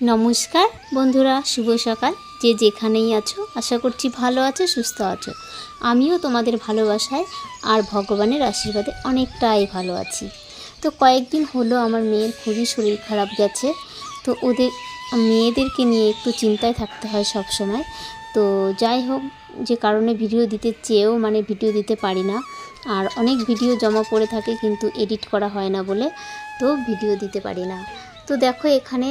নমস্কার, বন্ধুরা, শুভ সকাল। যে যেখানেই আছো, আশা করছি ভালো আছো, সুস্থ আছো। আমিও তোমাদের ভালোবাসায় আর ভগবানের আশীর্বাদে অনেকটাই ভালো আছি। তো কয়েকদিন হলো আমার মেয়ের খুবই শরীর খারাপ গেছে। তো ওদের, মেয়েদেরকে নিয়ে একটু চিন্তায় থাকতে হয় সব সময় তো যাই হোক, যে কারণে ভিডিও দিতে চেয়েও মানে ভিডিও দিতে পারি না। আর অনেক ভিডিও জমা পড়ে থাকে কিন্তু এডিট করা হয় না বলে, তো ভিডিও দিতে পারি না। তো দেখো এখানে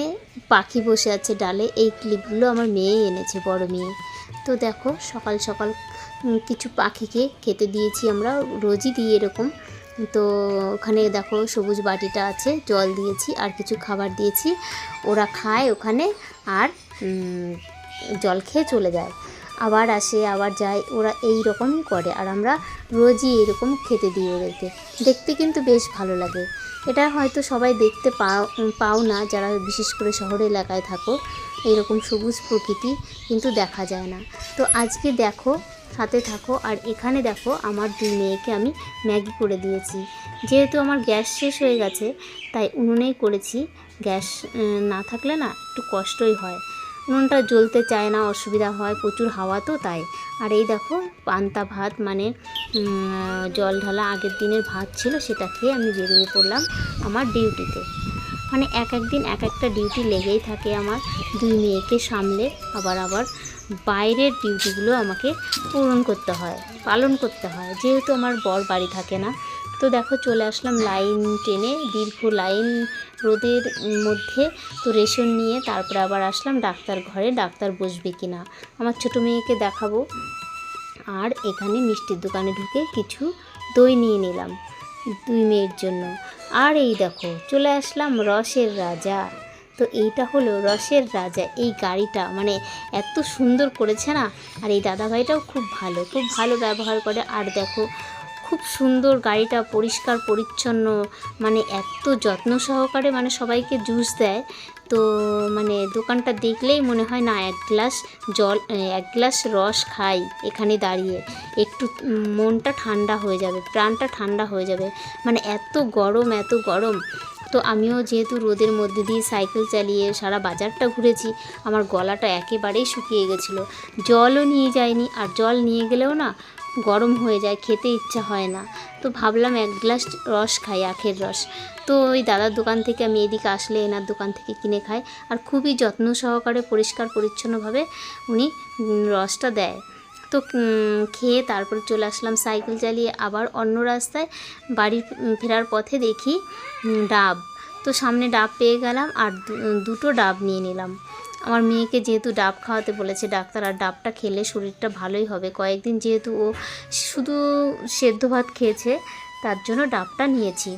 পাখি বসে আছে ডালে। এই ক্লিপগুলো আমার মেয়েই এনেছে, বড় মেয়ে। তো দেখো, সকাল সকাল কিছু পাখিকে খেতে দিয়েছি আমরা, রোজই দিই এরকম। তো ওখানে দেখো সবুজ বাটিটা আছে, জল দিয়েছি, আর কিছু খাবার দিয়েছি। ওরা খায় ওখানে আর জল খেয়ে চলে যায়। আবার আসে, আবার যায়, ওরা এই রকমই করে। আর আমরা রোজই এরকম খেতে দিই ওদেরকে। দেখতে কিন্তু বেশ ভালো লাগে। এটা হয়তো সবাই দেখতে পাও পাও না যারা বিশেষ করে শহর এলাকায় থাকো। এইরকম সবুজ প্রকৃতি কিন্তু দেখা যায় না। তো আজকে দেখো, সাথে থাকো আর এখানে দেখো আমার দুই মেয়েকে আমি ম্যাগি করে দিয়েছি। যেহেতু আমার গ্যাস শেষ হয়ে গেছে, তাই উনুনেই করেছি। গ্যাস না থাকলে না একটু কষ্টই হয়। উনুনটা জ্বলতে চায় না, অসুবিধা হয়, প্রচুর হাওয়া তো তাই। আর এই দেখো, পান্তা ভাত মানে জল ঢালা আগের দিনের ভাত ছিল, সেটা খেয়ে আমি বেরিয়ে পড়লাম আমার ডিউটিতে। মানে এক একদিন এক একটা ডিউটি লেগেই থাকে আমার। দুই মেয়েকে সামলে আবার আবার বাইরের ডিউটিগুলো আমাকে পূরণ করতে হয়, পালন করতে হয়। যেহেতু আমার বর বাড়ি থাকে না, তো দেখো চলে আসলাম লাইন টেনে, দীর্ঘ লাইন রোদের মধ্যে তো রেশন নিয়ে তারপরে আবার আসলাম ডাক্তার ঘরে, ডাক্তার বসবে কি না আমার ছোটো মেয়েকে দেখাবো। আর এখানে মিষ্টির দোকানে ঢুকে কিছু দই নিয়ে নিলাম, দুই মেয়ের জন্য। আর এই দেখো, চলে আসলাম রসের রাজা। তো এইটা হলো রসের রাজা। এই গাড়িটা মানে এত সুন্দর করেছে না? আর এই দাদাভাইটাও খুব ভালো খুব ভালো ব্যবহার করে। আর দেখো, খুব সুন্দর গাড়িটা, পরিষ্কার, পরিচ্ছন্ন মানে এত যত্ন সহকারে মানে সবাইকে জুস দেয়। তো মানে দোকানটা দেখলেই মনে হয়, না, এক গ্লাস জল, এক গ্লাস রস খাই এখানে দাঁড়িয়ে। একটু মনটা ঠান্ডা হয়ে যাবে, প্রাণটা ঠান্ডা হয়ে যাবে। মানে এত গরম এত গরম। তো আমিও যেহেতু রোদের মধ্যে দিয়ে সাইকেল চালিয়ে সারা বাজারটা ঘুরেছি, আমার গলাটা একেবারেই শুকিয়ে গেছিল। জলও নিয়ে যায়নি আর জল নিয়ে গেলেও না গরম হয়ে যায়, খেতে ইচ্ছা হয় না। তো ভাবলাম এক গ্লাস রস খাই, আখের রস। তো ওই দাদার দোকান থেকে আমি এদিকে আসলে এনার দোকান থেকে কিনে খাই, আর খুবই যত্ন সহকারে পরিষ্কার পরিচ্ছন্নভাবে উনি রসটা দেয়। তো খেয়ে তারপরে চলে আসলাম সাইকেল চালিয়ে আবার অন্য রাস্তায় বাড়ি ফেরার পথে দেখি ডাব। তো সামনে ডাব পেয়ে গেলাম আর দুটো ডাব নিয়ে নিলাম। আমার মেয়েকে যেহেতু ডাব খাওয়াতে বলেছে ডাক্তার, আর ডাবটা খেলে শরীরটা ভালোই হবে। কয়েকদিন যেহেতু ও শুধু সেদ্ধ ভাত খেয়েছে, তার জন্য ডাবটা নিয়েছি।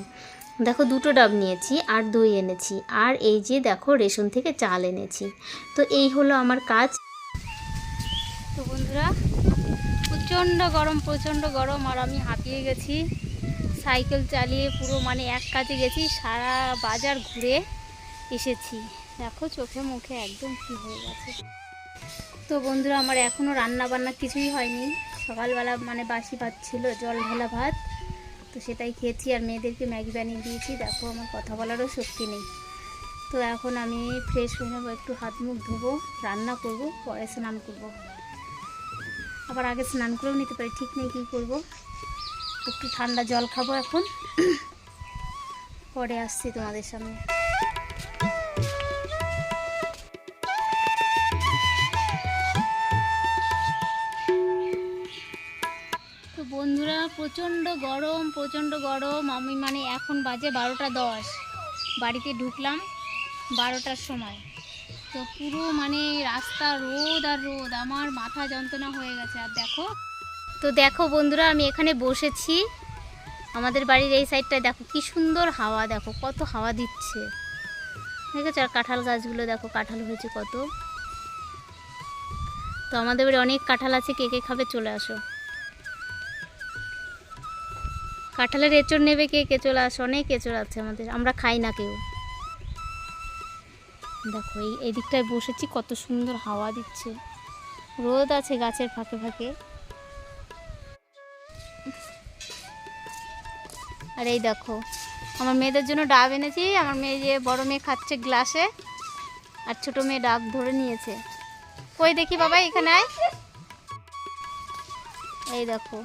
দেখো দুটো ডাব নিয়েছি আর দই এনেছি। আর এই যে দেখো রেশন থেকে চাল এনেছি। তো এই হলো আমার কাজ। তো বন্ধুরা প্রচণ্ড গরম প্রচণ্ড গরম আর আমি হাঁপিয়ে গেছি। সাইকেল চালিয়ে পুরো মানে এক কাজে গেছি, সারা বাজার ঘুরে এসেছি। দেখো চোখে মুখে একদম কী হয়ে গেছে। তো বন্ধুরা, আমার এখনও রান্না বান্না কিছুই হয়নি। সকালবেলা মানে বাসি ভাত ছিল, জল ঢালা ভাত। তো সেটাই খেয়েছি আর মেয়েদেরকে ম্যাগি বানিয়ে দিয়েছি। দেখো আমার কথা বলারও শক্তি নেই। তো এখন আমি ফ্রেশ হয়ে নেব, একটু হাত মুখ ধোবো, রান্না করব, পরে স্নান করব। আবার আগে স্নান করেও নিতে পারি। ঠিক নেই, কী করব? একটু ঠান্ডা জল খাব এখন। পরে আসছি তোমাদের সামনে। তো বন্ধুরা, প্রচণ্ড গরম প্রচণ্ড গরম। আমি মানে এখন বাজে বারোটা দশ। বাড়িতে ঢুকলাম বারোটার সময়। তো পুরো মানে রাস্তা রোদ আর রোদ, আমার মাথা যন্ত্রণা হয়ে গেছে। আর দেখো, তো দেখো বন্ধুরা, আমি এখানে বসেছি। আমাদের বাড়ির এই সাইডটায় দেখো, কি সুন্দর হাওয়া, দেখো কত হাওয়া দিচ্ছে। ঠিক আছে আর কাঁঠাল গাছগুলো দেখো, কাঁঠাল হয়েছে কত। তো আমাদের বাড়ি অনেক কাঁঠাল আছে, কে কে খাবে চলে আসো। কাঁঠালের এঁচড় নেবে কে কে চলে আসো? অনেক এঁচড় আছে আমাদের, আমরা খাই না কেউ। দেখো, এই এদিকটায় বসেছি, কত সুন্দর হাওয়া দিচ্ছে। রোদ আছে গাছের ফাঁকে ফাঁকে। আর এই দেখো, আমার মেয়েদের জন্য ডাব এনেছি, আমার মেয়ে যে বড় মেয়ে খাচ্ছে গ্লাসে, আর ছোট মেয়ে ডাব ধরে নিয়েছে। কই দেখি বাবা, এখানে আয়। এই দেখো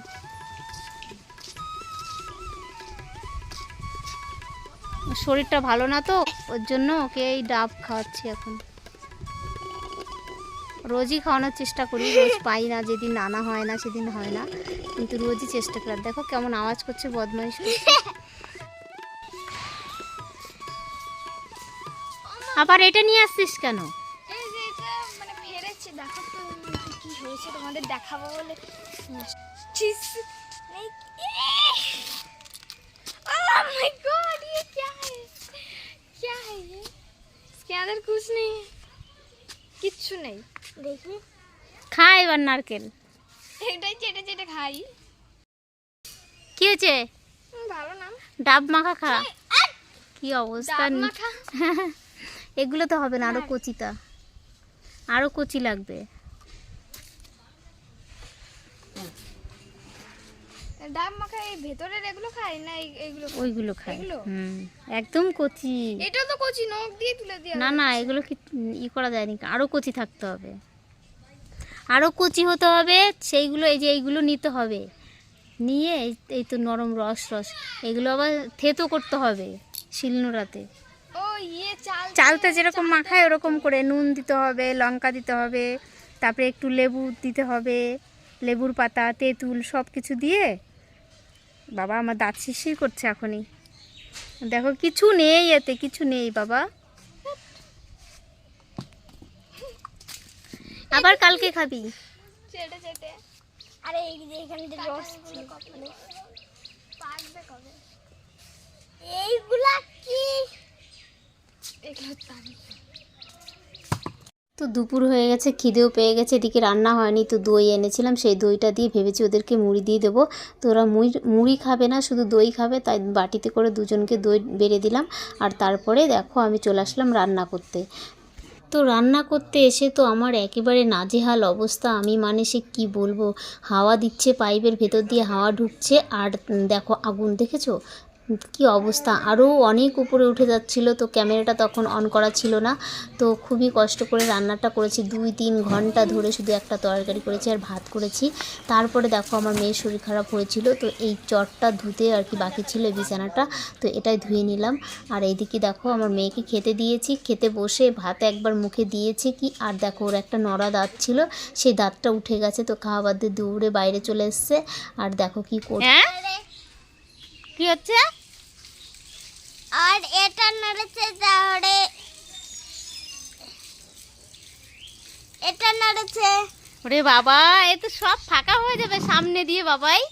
শরীরটা ভালো না তো, ওর জন্য ওকে এই ডাব খাওয়াচ্ছি এখন। রোজই খাওয়ানোর চেষ্টা করি, রোজ পাই না, যেদিন নানা হয় না, সেদিন হয় না, কিন্তু রোজই চেষ্টা করার দেখো কেমন আওয়াজ করছে, বদমাইশ আবার এটা নিয়ে আসছিস কেন? দেখাবো বলে। है ये इसके अंदर कुछ नहीं है কিচ্ছু নেই দেখি খা এবার নারকেল এটাই চেটে চেটে খাই কি হয়েছে হুম, ভালো না ডাব মাখা খা কি অবস্থা ডাব নি- মাখা এগুলো তো হবে না আরো কচিটা আরো কচি লাগবে ডাব মাখা এই ভেতরের এগুলো খাই না এইগুলো ওইগুলো এগুলো? হুম একদম কচি। এটা তো কচি নখ দিয়ে তুলে দিয়ে না না এগুলো কি ই করা যায়নি আরও কচি থাকতে হবে। আরও কচি হতে হবে সেইগুলো এই যে এইগুলো নিতে হবে। নিয়ে এই- তো নরম রস রস এগুলো আবার থেতো করতে হবে শিলনোড়াতে। ইয়ে চাল চালটা যেরকম মাখায় ওরকম করে নুন দিতে হবে লঙ্কা দিতে হবে তারপরে একটু লেবু দিতে হবে লেবুর পাতা তেঁতুল সব কিছু দিয়ে বাবা আমার দাঁত শিরশির করছে এখনই। দেখো কিছু নেই এতে কিছু নেই বাবা। আবার কালকে খাবি। চেটে চেটে আরে এই যে এখানে যে রস ছিল। মানে পাকবে কবে? এইগুলা কি? এগুলো তো দুপুর হয়ে গেছে, খিদেও পেয়ে গেছে, এদিকে রান্না হয়নি, তো দই এনেছিলাম, সেই দইটা দিয়ে ভেবেছি ওদেরকে মুড়ি দিয়ে দেবো। তো ওরা মুড়ি মুড়ি খাবে না, শুধু দই খাবে, তাই বাটিতে করে দুজনকে দই বেড়ে দিলাম। আর তারপরে দেখো, আমি চলে আসলাম রান্না করতে। তো রান্না করতে এসে তো আমার একেবারে নাজেহাল অবস্থা, আমি মানে সে কী বলব? হাওয়া দিচ্ছে পাইপের ভেতর দিয়ে হাওয়া ঢুকছে, আর দেখো, আগুন দেখেছ? কি অবস্থা? আরও অনেক উপরে উঠে যাচ্ছিল, তো ক্যামেরাটা তখন অন করা ছিল না। তো খুবই কষ্ট করে রান্নাটা করেছি, দুই তিন ঘণ্টা ধরে শুধু একটা তরকারি করেছি আর ভাত করেছি। তারপরে দেখো আমার মেয়ের শরীর খারাপ হয়েছিল, তো এই চটটা ধুতে আর কি বাকি ছিল বিছানাটা, তো এটাই ধুয়ে নিলাম। আর এইদিকে দেখো আমার মেয়েকে খেতে দিয়েছি, খেতে বসে ভাত একবার মুখে দিয়েছে কি, আর দেখো ওর একটা নড়া দাঁত ছিল, সেই দাঁতটা উঠে গেছে, তো খাওয়া বাদ দিয়ে দৌড়ে বাইরে চলে এসছে। আর দেখো কি করছে কি হচ্ছে? আর এটা নড়েছে তাহলে এটা নড়েছে। ওরে বাবা এ তো সব ফাঁকা হয়ে যাবে সামনে দিয়ে বাবাই।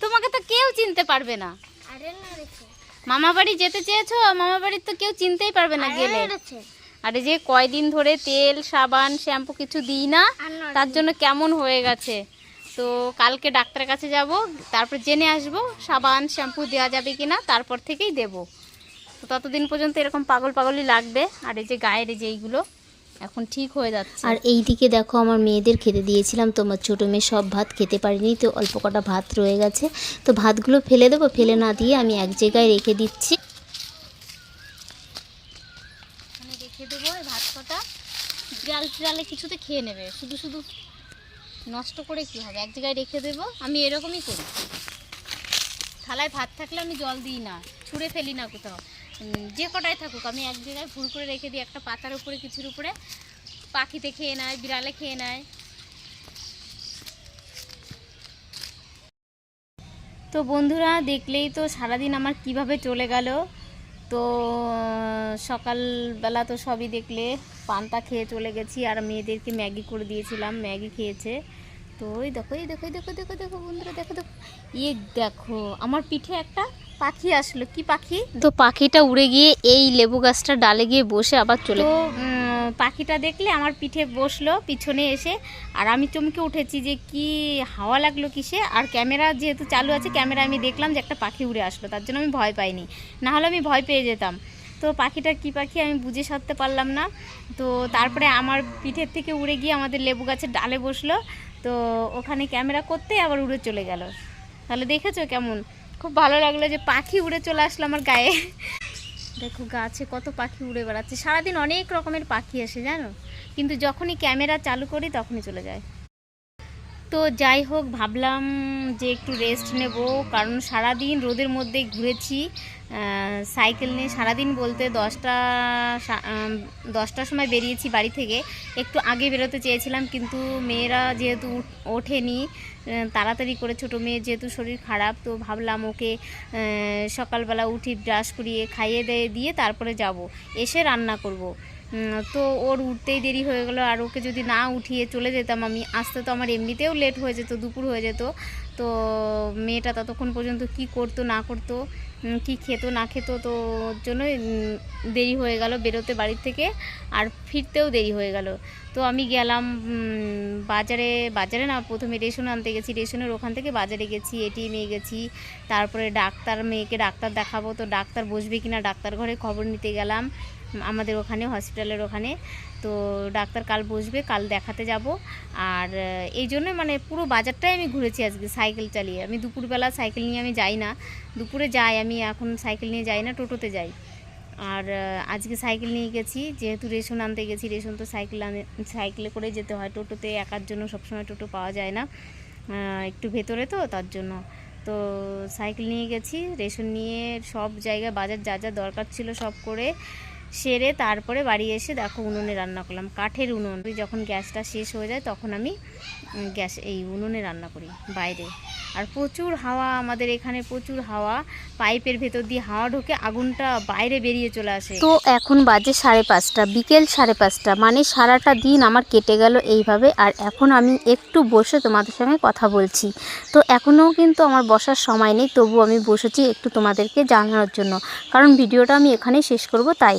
তোমাকে তো কেউ চিনতে পারবে না। আরে নড়েছে। মামা বাড়ি যেতে চেয়েছো? মামা বাড়ির তো কেউ চিনতেই পারবে না গেলে। নড়েছে। আর যে কয়দিন ধরে তেল সাবান শ্যাম্পু কিছু দিই না তার জন্য কেমন হয়ে গেছে? তো কালকে ডাক্তারের কাছে যাব তারপর জেনে আসব সাবান শ্যাম্পু দেওয়া যাবে কি না তারপর থেকেই দেব। তো ততদিন পর্যন্ত এরকম পাগল পাগলই লাগবে আর এই যে গায়ের এই যে এইগুলো এখন ঠিক হয়ে যাচ্ছে। আর এই দিকে দেখো আমার মেয়েদের খেতে দিয়েছিলাম তোমার ছোটো মেয়ে সব ভাত খেতে পারিনি তো অল্প কটা ভাত রয়ে গেছে। তো ভাতগুলো ফেলে দেবো ফেলে না দিয়ে আমি এক জায়গায় রেখে দিচ্ছি। রেখে দেবো ভাত কটা। বিড়াল ফিরালে কিছুতে খেয়ে নেবে শুধু শুধু নষ্ট করে কি হবে? এক জায়গায় রেখে দেবো, আমি এরকমই করি। থালায় ভাত থাকলে আমি জল দিই না, ছুঁড়ে ফেলি না কোথাও। যে কটাই থাকুক, আমি এক জায়গায় ভুল করে রেখে দিই, একটা পাতার উপরে, কিছুর উপরে। পাখিতে খেয়ে নেয়, বিড়ালে খেয়ে নেয়। তো বন্ধুরা, দেখলেই তো সারাদিন আমার কীভাবে চলে গেল। তো সকালবেলা তো সবই দেখলে পান্তা খেয়ে চলে গেছি আর মেয়েদেরকে ম্যাগি করে দিয়েছিলাম ম্যাগি খেয়েছে। তো ওই দেখো এই দেখো দেখো দেখো দেখো বন্ধুরা দেখো দেখো ইয়ে দেখো আমার পিঠে একটা পাখি আসলো কি পাখি? তো পাখিটা উড়ে গিয়ে এই লেবু গাছটা ডালে গিয়ে বসে আবার চলে পাখিটা দেখলে আমার পিঠে বসল পিছনে এসে। আর আমি চমকে উঠেছি যে কি হাওয়া লাগল কিসে? আর ক্যামেরা যেহেতু চালু আছে, ক্যামেরা আমি দেখলাম যে একটা পাখি উড়ে আসলো, তার জন্য আমি ভয় পাইনি। না হলে আমি ভয় পেয়ে যেতাম। তো পাখিটা কি পাখি আমি বুঝে সারতে পারলাম না। তো তারপরে আমার পিঠের থেকে উড়ে গিয়ে আমাদের লেবু গাছের ডালে বসল। তো ওখানে ক্যামেরা করতে আবার উড়ে চলে গেল। তাহলে দেখেছ কেমন? খুব ভালো লাগল যে পাখি উড়ে চলে আসলো আমার গায়ে। দেখো গাছে কত পাখি উড়ে বেড়াচ্ছে। সারাদিন অনেক রকমের পাখি আসে, জানো? কিন্তু যখনই ক্যামেরা চালু করি, তখনই চলে যায়। তো যাই হোক, ভাবলাম যে একটু রেস্ট নেব, কারণ সারাদিন রোদের মধ্যে ঘুরেছি। সাইকেল নিয়ে সারাদিন বলতে দশটা দশটার সময় বেরিয়েছি বাড়ি থেকে। একটু আগে বেরোতে চেয়েছিলাম, কিন্তু মেয়েরা যেহেতু ওঠেনি তাড়াতাড়ি করে ছোটো মেয়ে যেহেতু শরীর খারাপ, তো ভাবলাম ওকে সকালবেলা উঠি ব্রাশ করিয়ে খাইয়ে দিয়ে দিয়ে তারপরে যাব। এসে রান্না করব। তো ওর উঠতেই দেরি হয়ে গেল। আর ওকে যদি না উঠিয়ে চলে যেতাম আমি, আসতে তো আমার এমনিতেও লেট হয়ে যেত, দুপুর হয়ে যেত। তো মেয়েটা ততক্ষণ পর্যন্ত কি করতো, না করতো কি খেতো, না খেতো, তো ওর জন্যই দেরি হয়ে গেল বেরোতে বাড়ির থেকে। আর ফিরতেও দেরি হয়ে গেল। তো আমি গেলাম বাজারে বাজারে না, প্রথমে রেশন আনতে গেছি। রেশনের ওখান থেকে বাজারে গেছি এটিএমে গেছি। তারপরে ডাক্তার, মেয়েকে ডাক্তার দেখাবো। তো ডাক্তার বসবে কিনা ডাক্তার ঘরে খবর নিতে গেলাম। আমাদের ওখানে, হসপিটালের ওখানে। তো ডাক্তার কাল বসবে, কাল দেখাতে যাব। আর, এই জন্য মানে পুরো বাজারটাই আমি ঘুরেছি আজকে সাইকেল চালিয়ে। আমি দুপুরবেলা সাইকেল নিয়ে আমি যাই না। দুপুরে যাই আমি, এখন সাইকেল নিয়ে যাই না, টোটোতে যাই। আর আজকে সাইকেল নিয়ে গেছি, যেহেতু রেশন আনতে গেছি, রেশন তো সাইকেল আনে, সাইকেলে করে যেতে হয়। টোটোতে একার জন্য সবসময় টোটো পাওয়া যায় না একটু ভেতরে তো, তার জন্য। তো সাইকেল নিয়ে গেছি, রেশন নিয়ে সব জায়গায় বাজার যা যা দরকার ছিল সব করে সেরে তারপরে বাড়ি এসে দেখো উনুনে রান্না করলাম। কাঠের উনুন। যখন গ্যাসটা শেষ হয়ে যায় তখন আমি গ্যাস, এই উনুনে রান্না করি বাইরে। আর প্রচুর হাওয়া, আমাদের এখানে প্রচুর হাওয়া। পাইপের ভেতর দিয়ে হাওয়া ঢুকে, আগুনটা বাইরে বেরিয়ে চলে আসে। তো এখন বাজে সাড়ে পাঁচটা, বিকেল সাড়ে পাঁচটা মানে সারাটা দিন আমার কেটে গেল এইভাবে। আর এখন আমি একটু বসে তোমাদের সঙ্গে কথা বলছি। তো এখনও কিন্তু আমার বসার সময় নেই তবু আমি বসেছি একটু তোমাদেরকে জানানোর জন্য। কারণ ভিডিওটা আমি এখানেই শেষ করব, তাই।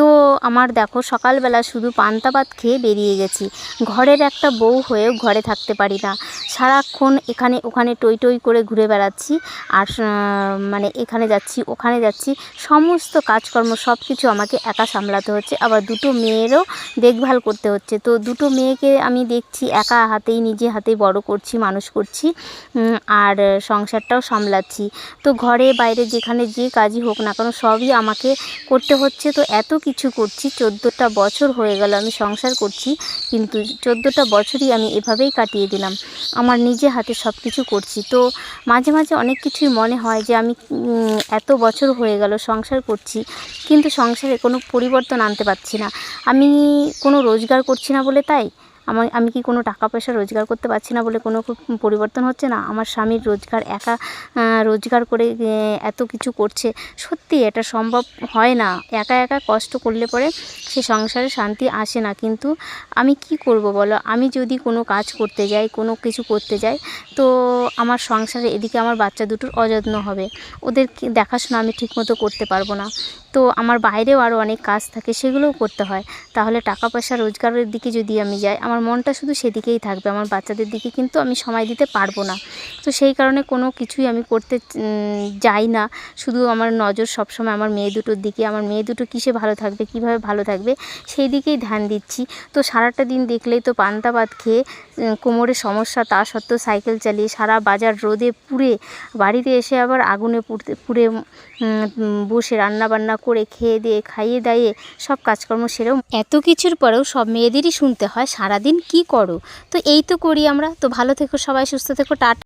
তো আমার দেখো সকালবেলা শুধু পান্তা ভাত খেয়ে বেরিয়ে গেছি। ঘরের একটা বউ হয়েও ঘরে থাকতে পারি না। সারাক্ষণ এখানে ওখানে টই টই করে ঘুরে বেড়াচ্ছি আর মানে এখানে যাচ্ছি, ওখানে যাচ্ছি। সমস্ত কাজকর্ম সব কিছু আমাকে একা সামলাতে হচ্ছে। আবার দুটো মেয়েরও দেখভাল করতে হচ্ছে। তো দুটো মেয়েকে আমি দেখছি একা হাতেই, নিজে হাতেই বড় করছি, মানুষ করছি আর সংসারটাও সামলাচ্ছি। তো ঘরে বাইরে যেখানে যে কাজই হোক না কেন সবই আমাকে করতে হচ্ছে। তো এত কিছু করছি, চোদ্দোটা বছর হয়ে গেল আমি সংসার করছি, কিন্তু চোদ্দোটা বছরই আমি এভাবেই কাটিয়ে দিলাম। আমার নিজে হাতে সব কিছু করছি। তো মাঝে মাঝে অনেক কিছুই মনে হয় যে আমি এত বছর হয়ে গেল সংসার করছি, কিন্তু সংসারে কোনো পরিবর্তন আনতে পারছি না। আমি কোনো রোজগার করছি না বলে তাই? আমার, আমি কি কোনো টাকা পয়সা রোজগার করতে পারছি না বলে কোনো পরিবর্তন হচ্ছে না? আমার স্বামীর রোজগার, একা রোজগার করে এত কিছু করছে। সত্যি এটা সম্ভব হয় না। একা একা কষ্ট করলে পরে সে সংসারে শান্তি আসে না। কিন্তু আমি কি করব বলো? আমি যদি কোনো কাজ করতে যাই, কোনো কিছু করতে যাই, তো আমার সংসারে এদিকে আমার বাচ্চা দুটোর অযত্ন হবে। ওদের দেখাশোনা আমি ঠিকমতো করতে পারব না। তো আমার বাইরেও আরও অনেক কাজ থাকে, সেগুলোও করতে হয়। তাহলে টাকা পয়সা রোজগারের দিকে যদি আমি যাই, আমার মনটা শুধু সেদিকেই থাকবে আমার বাচ্চাদের দিকে কিন্তু আমি সময় দিতে পারব না। তো সেই কারণে কোনো কিছুই আমি করতে যাই না। শুধু আমার নজর সবসময় আমার মেয়ে দুটোর দিকে আমার মেয়ে দুটো কিসে ভালো থাকবে কীভাবে ভালো থাকবে সেই দিকেই ধ্যান দিচ্ছি। তো সারাটা দিন দেখলেই তো পান্তা ভাত খেয়ে উম, কোমরে সমস্যা তা সত্ত্বেও সাইকেল চালিয়ে সারা বাজার রোদে পুড়ে বাড়িতে এসে আবার আগুনে পুড়তে পুড়ে বসে রান্না বান্না করে খেয়ে দিয়ে খাইয়ে দাইয়ে সব কাজকর্ম সেরেও এত কিছুর পরেও সব মেয়েদেরই শুনতে হয় সারাদিন কি করো? তো এই তো করি আমরা। তো ভালো থেকো সবাই, সুস্থ থেকো, টাটা।